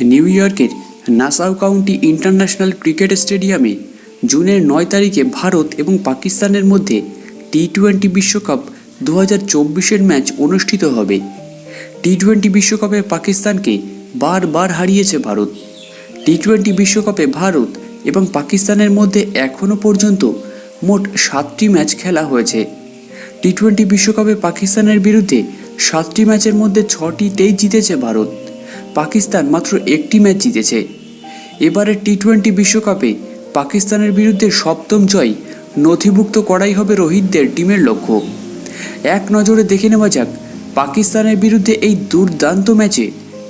New ইয়র্কের Nassau county international cricket স্টেডিয়ামে জুনের নয় তারিখে ভারত এবং পাকিস্তানের মধ্যে টি টোয়েন্টি বিশ্বকাপ দু হাজার চব্বিশের ম্যাচ অনুষ্ঠিত হবে। টি টোয়েন্টি বিশ্বকাপে পাকিস্তানকে বারবার হারিয়েছে ভারত। টি টোয়েন্টি বিশ্বকাপে ভারত এবং পাকিস্তানের মধ্যে এখনও পর্যন্ত মোট সাতটি ম্যাচ খেলা হয়েছে। টি টোয়েন্টি বিশ্বকাপে পাকিস্তানের বিরুদ্ধে সাতটি ম্যাচের মধ্যে ছটিতেই জিতেছে ভারত। পাকিস্তান মাত্র একটি ম্যাচ জিতেছে। এবারে টি টোয়েন্টি বিশ্বকাপে পাকিস্তানের বিরুদ্ধে সপ্তম জয় নথিভুক্ত করাই হবে রোহিতদের টিমের লক্ষ্য। এক নজরে দেখে নেওয়া যাক, পাকিস্তানের বিরুদ্ধে এই দুর্দান্ত ম্যাচে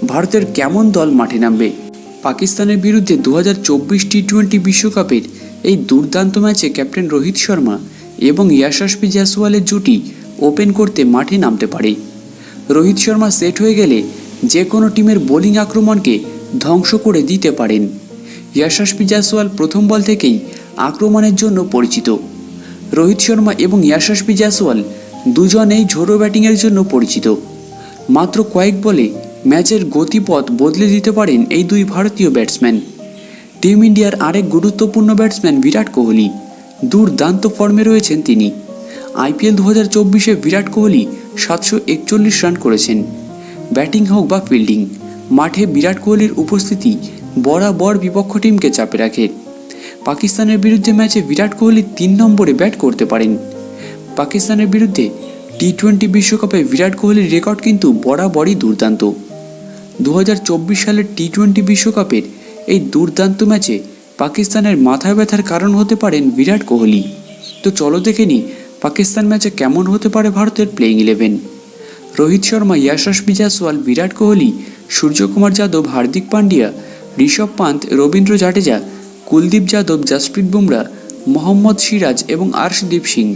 ভারতের কেমন দল মাঠে নামবে। পাকিস্তানের বিরুদ্ধে দু হাজার চব্বিশ টি টোয়েন্টি বিশ্বকাপের এই দুর্দান্ত ম্যাচে ক্যাপ্টেন রোহিত শর্মা এবং ইয়াশাসপি জয়সওয়ালের জুটি ওপেন করতে মাঠে নামতে পারে। রোহিত শর্মা সেট হয়ে গেলে যে কোনো টিমের বোলিং আক্রমণকে ধ্বংস করে দিতে পারেন। ইয়াশাসপি জয়সওয়াল প্রথম বল থেকেই আক্রমণের জন্য পরিচিত। রোহিত শর্মা এবং ইয়াশাসপি জয়সওয়াল দুজনেই ঝোড়ো ব্যাটিংয়ের জন্য পরিচিত। মাত্র কয়েক বলে ম্যাচের গতিপথ বদলে দিতে পারেন এই দুই ভারতীয় ব্যাটসম্যান। টিম ইন্ডিয়ার আরেক গুরুত্বপূর্ণ ব্যাটসম্যান বিরাট কোহলি। দুর্দান্ত ফর্মে রয়েছেন তিনি। আইপিএল দু হাজার চব্বিশে বিরাট কোহলি সাতশো একচল্লিশ রান করেছেন। ব্যাটিং হোক বা ফিল্ডিং, মাঠে বিরাট কোহলির উপস্থিতি বরাবর বিপক্ষ টিমকে চাপে রাখে। পাকিস্তানের বিরুদ্ধে ম্যাচে বিরাট কোহলি তিন নম্বরে ব্যাট করতে পারেন। পাকিস্তানের বিরুদ্ধে টি টোয়েন্টি বিশ্বকাপে বিরাট কোহলির রেকর্ড কিন্তু বরাবরই দুর্দান্ত। দু হাজার চব্বিশ সালের টি টোয়েন্টি বিশ্বকাপের এই দুর্দান্ত ম্যাচে পাকিস্তানের মাথা ব্যথার কারণ হতে পারেন বিরাট কোহলি। তো চলো দেখে নিই পাকিস্তান ম্যাচে কেমন হতে পারে ভারতের প্লেইং ইলেভেন রোহিত শর্মা ইয়াশাস জয়সওয়াল বিরাট কোহলি, সূর্যকুমার যাদব, হার্দিক পান্ডিয়া, ঋষভ পান্ত, রবীন্দ্র জাডেজা, কুলদীপ যাদব, জাসপ্রীত বুমরা, মোহাম্মদ সিরাজ এবং আর্শদীপ সিং।